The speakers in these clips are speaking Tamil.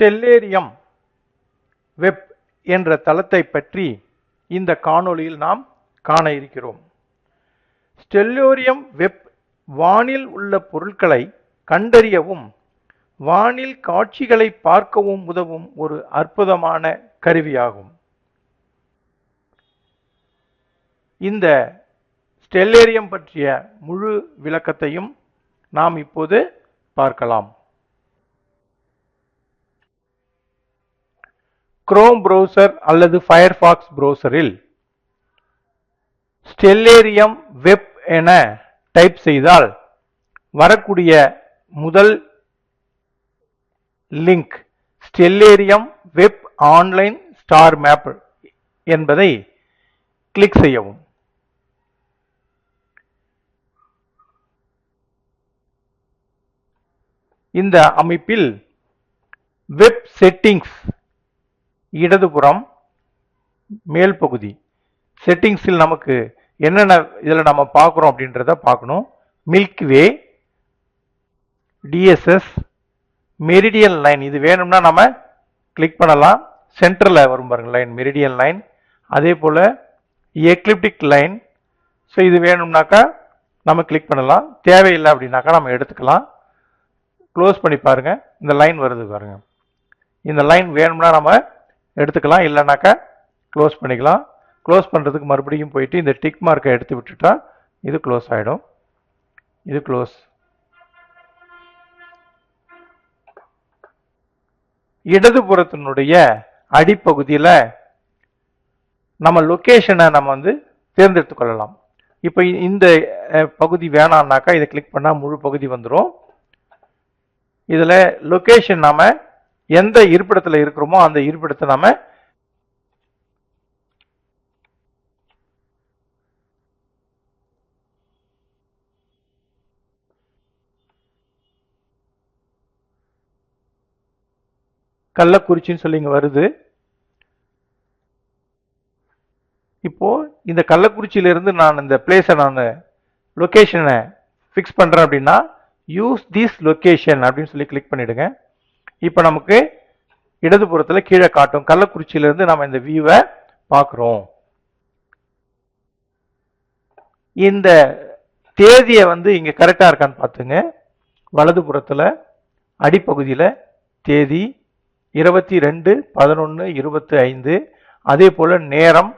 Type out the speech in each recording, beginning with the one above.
ஸ்டெல்லேரியம் வெப் என்ற தளத்தை பற்றி இந்த காணொளியில் நாம் காண இருக்கிறோம். ஸ்டெல்லோரியம் வெப் வானில் உள்ள பொருட்களை கண்டறியவும் வானில் காட்சிகளை பார்க்கவும் உதவும் ஒரு அற்புதமான கருவியாகும். இந்த ஸ்டெல்லேரியம் பற்றிய முழு விளக்கத்தையும் நாம் இப்போது பார்க்கலாம். குரோம் ப்ரௌசர் அல்லது ஃபயர்ஃபாக்ஸ் ப்ரௌசரில் ஸ்டெல்லேரியம் வெப் என டைப் செய்தால் வரக்கூடிய முதல் link Stellarium web online star map என்பதை கிளிக் செய்யவும். இந்த அமைப்பில் வெப் செட்டிங்ஸ் இடதுபுறம் மேல் பகுதி. செட்டிங்ஸில் நமக்கு என்னென்ன இதில் நம்ம பார்க்குறோம் அப்படின்றத பார்க்கணும். மில்க்வே டிஎஸ்எஸ் மெரிடியன் லைன் இது வேணும்னா நம்ம கிளிக் பண்ணலாம். சென்டரில் வரும் பாருங்கள் லைன் மெரிடியன் லைன் அதே போல் எக்லிப்டிக் லைன் ஸோ இது வேணும்னாக்கா நம்ம கிளிக் பண்ணலாம். தேவையில்லை அப்படின்னாக்கா நம்ம எடுத்துக்கலாம். க்ளோஸ் பண்ணி பாருங்கள் இந்த லைன் வருது பாருங்கள் இந்த லைன் வேணும்னா நம்ம எடுத்துக்கலாம். இல்லைனாக்கா க்ளோஸ் பண்ணிக்கலாம். க்ளோஸ் பண்ணுறதுக்கு மறுபடியும் போயிட்டு இந்த டிக் மார்க்கை எடுத்து விட்டுட்டா இது க்ளோஸ் ஆகிடும் இது க்ளோஸ் இடதுபுறத்தினுடைய அடிப்பகுதியில் நம்ம லொக்கேஷனை நம்ம வந்து தேர்ந்தெடுத்து கொள்ளலாம். இப்போ இந்த பகுதி வேணான்னாக்கா இதை கிளிக் பண்ணால் முழு பகுதி வந்துடும் இதில் லொக்கேஷன் நாம் எந்த இருப்பிடத்தில் இருக்கிறோமோ அந்த இருப்பிடத்தை நாம கள்ளக்குறிச்சின்னு சொல்லி இங்கே வருது. இப்போ இந்த கள்ளக்குறிச்சியிலிருந்து நான் இந்த பிளேஸை நான் லொக்கேஷனை ஃபிக்ஸ் பண்ணுறேன் அப்படின்னா யூஸ் திஸ் லொக்கேஷன் அப்படின்னு சொல்லி கிளிக் பண்ணிவிடுங்க இப்போ நமக்கு இடதுபுறத்தில் கீழே காட்டும் கள்ளக்குறிச்சியிலிருந்து நம்ம இந்த வியூவை பார்க்குறோம். இந்த தேதியை வந்து இங்கே கரெக்டாக இருக்கான்னு பார்த்துங்க. வலதுபுறத்தில் அடிப்பகுதியில் தேதி இருபத்தி ரெண்டு பதினொன்று இருபத்தி ஐந்து. அதே போல் நேரம்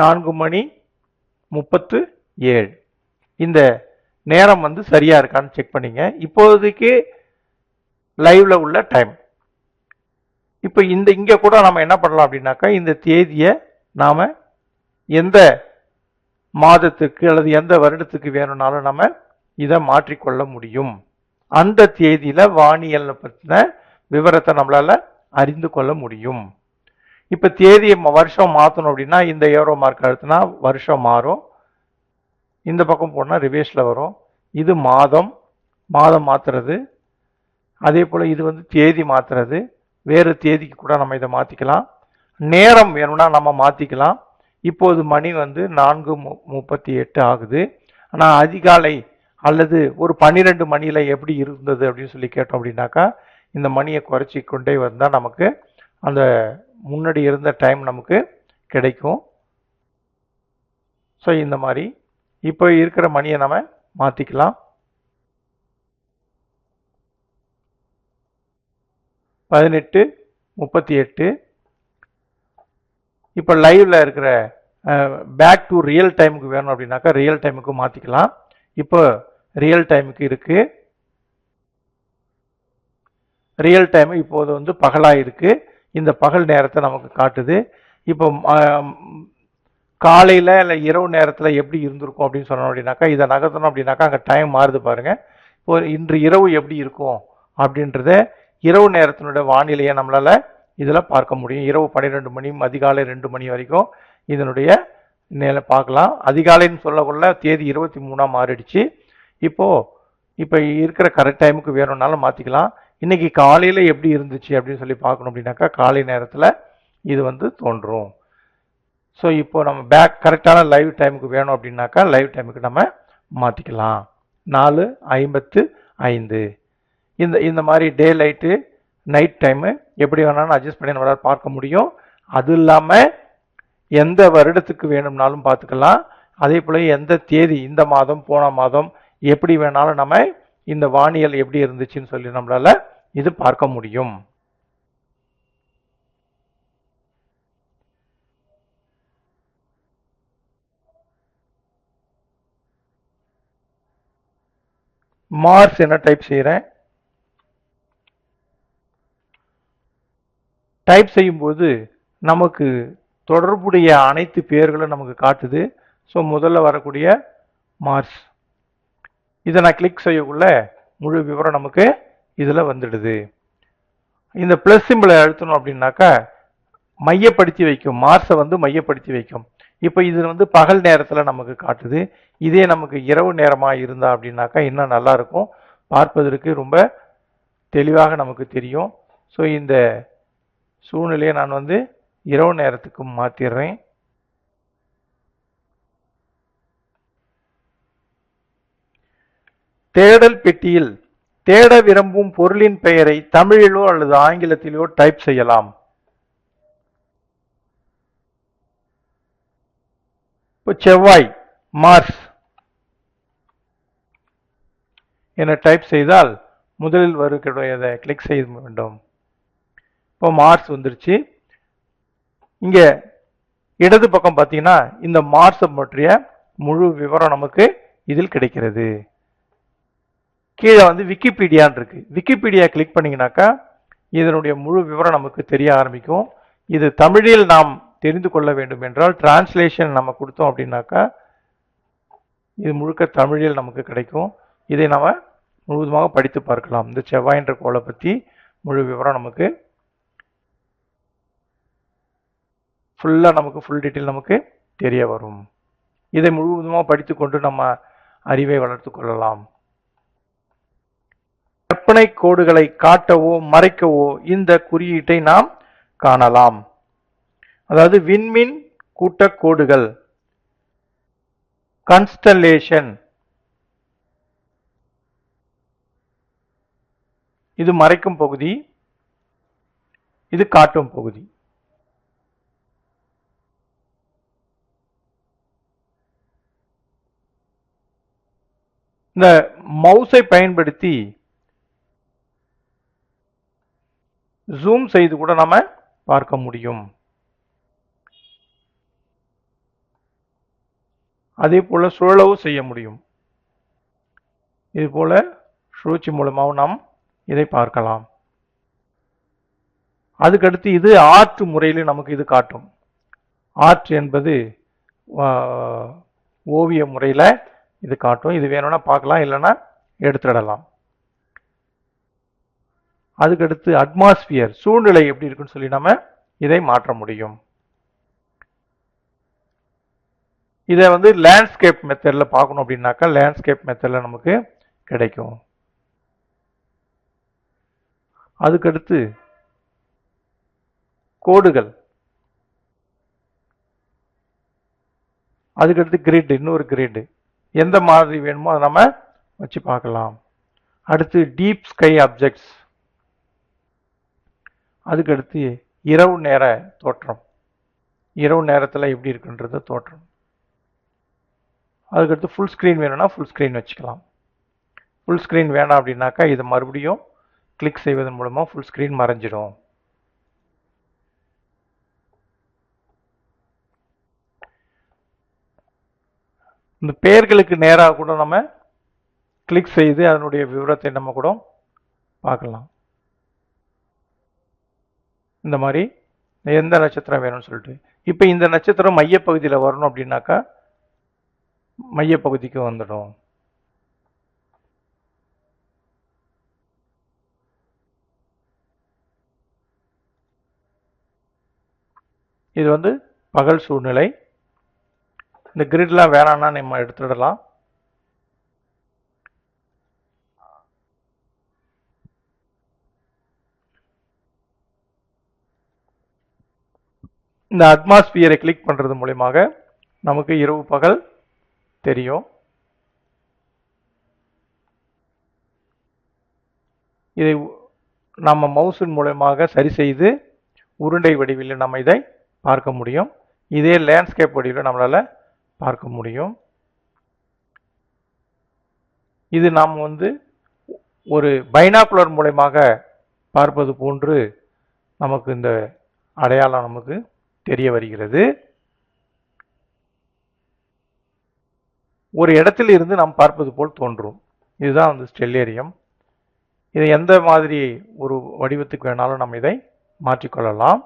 நான்கு மணி முப்பத்து ஏழு. இந்த நேரம் வந்து சரியாக இருக்கான்னு செக் பண்ணிங்க. இப்போதைக்கு லைவில் உள்ள டைம் இப்போ இந்த இங்கே கூட நம்ம என்ன பண்ணலாம் அப்படின்னாக்கா இந்த தேதியை நாம் எந்த மாதத்துக்கு அல்லது எந்த வருடத்துக்கு வேணும்னாலும் நம்ம இதை மாற்றிக்கொள்ள முடியும். அந்த தேதியில் வானியல் பற்றின விவரத்தை நம்மளால் அறிந்து கொள்ள முடியும். இப்போ தேதியை வருஷம் மாற்றணும் அப்படின்னா இந்த ஏரோ மார்க் அழுத்தினா வருஷம் மாறும். இந்த பக்கம் போனால் ரிவேஸில் வரும். இது மாதம். மாதம் மாற்றுறது அதே போல் இது வந்து தேதி மாற்றுறது வேறு தேதிக்கு கூட நம்ம இதை மாற்றிக்கலாம் நேரம் வேணும்னா நம்ம மாற்றிக்கலாம் இப்போது மணி வந்து நான்கு மு- முப்பத்தி எட்டு ஆகுது. ஆனால் அதிகாலை அல்லது ஒரு பன்னிரெண்டு மணியில் எப்படி இருந்தது அப்படின்னு சொல்லி கேட்டோம் அப்படின்னாக்கா இந்த மணியை குறைச்சி கொண்டே வந்தால் நமக்கு அந்த முன்னாடி இருந்த டைம் நமக்கு கிடைக்கும். ஸோ இந்த மாதிரி இப்போ இருக்கிற மணியை நம்ம மாற்றிக்கலாம் பதினெட்டு முப்பத்தி எட்டு. இப்போ லைவில் இருக்கிற பேக் டு ரியல் டைமுக்கு வேணும் அப்படின்னாக்கா ரியல் டைமுக்கு மாற்றிக்கலாம் இப்போ ரியல் டைமுக்கு இருக்குது ரியல் டைம் இப்போது வந்து பகலாக இருக்குது இந்த பகல் நேரத்தை நமக்கு காட்டுது. இப்போ காலையில் இல்லை இரவு நேரத்தில் எப்படி இருந்திருக்கும் அப்படின்னு சொன்னோம் அப்படின்னாக்கா இதை நகர்த்தணும் அப்படின்னாக்கா அங்கே டைம் மாறுது பாருங்கள் இப்போ இன்று இரவு எப்படி இருக்கும் அப்படின்றத இரவு நேரத்தினுடைய வானிலையை நம்மளால் இதில் பார்க்க முடியும். இரவு பன்னிரெண்டு மணி அதிகாலை ரெண்டு மணி வரைக்கும் இதனுடைய நில பார்க்கலாம். அதிகாலைன்னு சொல்லக்குள்ள தேதி இருபத்தி மூணாம் மாறிடுச்சு. இப்போது இப்போ இருக்கிற கரெக்ட் டைமுக்கு வேணும்னாலும் மாற்றிக்கலாம் இன்றைக்கி காலையில் எப்படி இருந்துச்சு அப்படின்னு சொல்லி பார்க்கணும் அப்படின்னாக்கா காலை நேரத்தில் இது வந்து தோன்றும். ஸோ இப்போ நம்ம பேக் கரெக்டான லைவ் டைமுக்கு வேணும் அப்படின்னாக்கா லைவ் டைமுக்கு நம்ம மாற்றிக்கலாம் நாலு ஐம்பத்து ஐந்து. இந்த இந்த மாதிரி டே லைட்டு நைட் டைமு எப்படி வேணாலும் அட்ஜஸ்ட் பண்ணி நம்மளால் பார்க்க முடியும். அது இல்லாமல் எந்த வருடத்துக்கு வேணும்னாலும் பார்த்துக்கலாம். அதே போல் எந்த தேதி இந்த மாதம் போன மாதம் எப்படி வேணாலும் நம்ம இந்த வானியல் எப்படி இருந்துச்சுன்னு சொல்லி நம்மளால இது பார்க்க முடியும். மார்ஸ் என்ன டைப் செய்கிறேன் டைப் செய்யும்போது நமக்கு தொடர்புடைய அனைத்து பேர்களும் நமக்கு காட்டுது. ஸோ முதல்ல வரக்கூடிய மார்ஸ். இதை நான் கிளிக் செய்யக்குள்ள முழு விவரம் நமக்கு இதில் வந்துடுது. இந்த ப்ளஸ் சிம்பிளை அழுத்தணும் அப்படின்னாக்கா மையப்படுத்தி வைக்கும். மார்ஸை வந்து மையப்படுத்தி வைக்கும். இப்போ இது வந்து பகல் நேரத்தில் நமக்கு காட்டுது. இதே நமக்கு இரவு நேரமாக இருந்தா அப்படின்னாக்கா இன்னும் நல்லா இருக்கும். பார்ப்பதற்கு ரொம்ப தெளிவாக நமக்கு தெரியும். ஸோ இந்த சூழ்நிலையை நான் வந்து இரவு நேரத்துக்கு மாற்றிடுறேன் தேடல் பெட்டியில் தேட விரும்பும் பொருளின் பெயரை தமிழிலோ அல்லது ஆங்கிலத்திலோ டைப் செய்யலாம். இப்போ செவ்வாய் மார்ஸ் என டைப் செய்தால் முதலில் வருகிறதை கிளிக் செய்ய வேண்டும். இப்போ மார்ஸ் வந்துருச்சு. இங்கே இடது பக்கம் பார்த்தீங்கன்னா இந்த மார்ஸை பற்றிய முழு விவரம் நமக்கு இதில் கிடைக்கிறது. கீழே வந்து விக்கிபீடியான்னு இருக்கு. விக்கிபீடியா கிளிக் பண்ணீங்கன்னாக்கா இதனுடைய முழு விவரம் நமக்கு தெரிய ஆரம்பிக்கும். இது தமிழில் நாம் தெரிந்து கொள்ள வேண்டும் என்றால் டிரான்ஸ்லேஷன் நம்ம கொடுத்தோம் அப்படின்னாக்கா இது முழுக்க தமிழில் நமக்கு கிடைக்கும். இதை நாம் முழுவதுமாக படித்து பார்க்கலாம். இந்த செவ்வாயின்ற கோளை பற்றி முழு விவரம் நமக்கு ஃபுல்லாக நமக்கு ஃபுல் டீட்டெயில் நமக்கு தெரிய வரும். இதை முழுவதுமாக படித்துக்கொண்டு நம்ம அறிவை வளர்த்து கொள்ளலாம். கற்பனை கோடுகளை காட்டவோ மறைக்கவோ இந்த குறியீட்டை நாம் காணலாம். அதாவது விண்மீன் கூட்டக்கோடுகள். கோடுகள் கன்ஸ்டலேஷன் இது மறைக்கும் பகுதி. இது காட்டும் பகுதி. இந்த மவுஸை பயன்படுத்தி ஜூம் செய்து கூட நாம பார்க்க முடியும். அதே போல் சுழலவும் செய்ய முடியும். இதுபோல் சுழற்சி மூலமாகவும் நாம் இதை பார்க்கலாம். அதுக்கடுத்து இது ஆற்று முறையில் நமக்கு இது காட்டும். ஆற்று என்பது ஓவிய முறையில் இது காட்டும். இது வேணும்னா பார்க்கலாம் இல்லைன்னா எடுத்துடலாம். அதுக்கடுத்து அட்மாஸ்பியர் சூழ்நிலை எப்படி இருக்குன்னு சொல்லி நம்ம இதை மாற்ற முடியும். இதை வந்து லேண்ட்ஸ்கேப் மெத்தடில் பார்க்கணும் அப்படின்னாக்கா லேண்ட்ஸ்கேப் மெத்தடில் நமக்கு கிடைக்கும். அதுக்கடுத்து கோடுகள். அதுக்கடுத்து கிரிட் இன்னொரு கிரிட் எந்த மாதிரி வேணுமோ அதை நம்ம வச்சு பார்க்கலாம். அடுத்து டீப் ஸ்கை அப்ஜெக்ட்ஸ் அதுக்கடுத்து இரவு நேர தோற்றம். இரவு நேரத்தில் எப்படி இருக்குன்றது தோற்றம். அதுக்கடுத்து ஃபுல் ஸ்க்ரீன் வேணும்னா ஃபுல் ஸ்க்ரீன் வச்சுக்கலாம். ஃபுல் ஸ்க்ரீன் வேணாம் அப்படின்னாக்கா இதை மறுபடியும் கிளிக் செய்வதன் மூலமாக ஃபுல் ஸ்க்ரீன் மறைஞ்சிடும். இந்த பெயர்களுக்கு நேராக கூட நம்ம கிளிக் செய்து அதனுடைய விவரத்தை நம்ம கூட பார்க்கலாம். இந்த மாதிரி எந்த நட்சத்திரம் வேணும்னு சொல்லிட்டு. இப்போ இந்த நட்சத்திரம் மையப்பகுதியில் வரணும் அப்படின்னாக்கா மையப்பகுதிக்கு வந்துடும். இது வந்து பகல் சூழ்நிலை. இந்த கிரிட்லாம் வேணாம்னா நம்ம எடுத்துடலாம். இந்த அட்மாஸ்பியரை கிளிக் பண்ணுறது மூலியமாக நமக்கு இரவு பகல் தெரியும். இதை நம்ம மவுஸின் மூலயமாக சரி செய்து உருண்டை வடிவில் நம்ம இதை பார்க்க முடியும். இதே லேண்ட்ஸ்கேப் வடிவில் நம்மளால் பார்க்க முடியும். இது நாம் வந்து ஒரு பைனாகுலர் மூலயமாக பார்ப்பது போன்று நமக்கு இந்த அடையாளம் நமக்கு தெரிய வருகிறது. ஒரு இடத்தில் இருந்து நாம் பார்ப்பது போல் தோன்றும். இதுதான் வந்து ஸ்டெல்லேரியம். இதை எந்த மாதிரி ஒரு வடிவத்துக்கு வேணாலும் நம்ம இதை மாற்றிக்கொள்ளலாம்.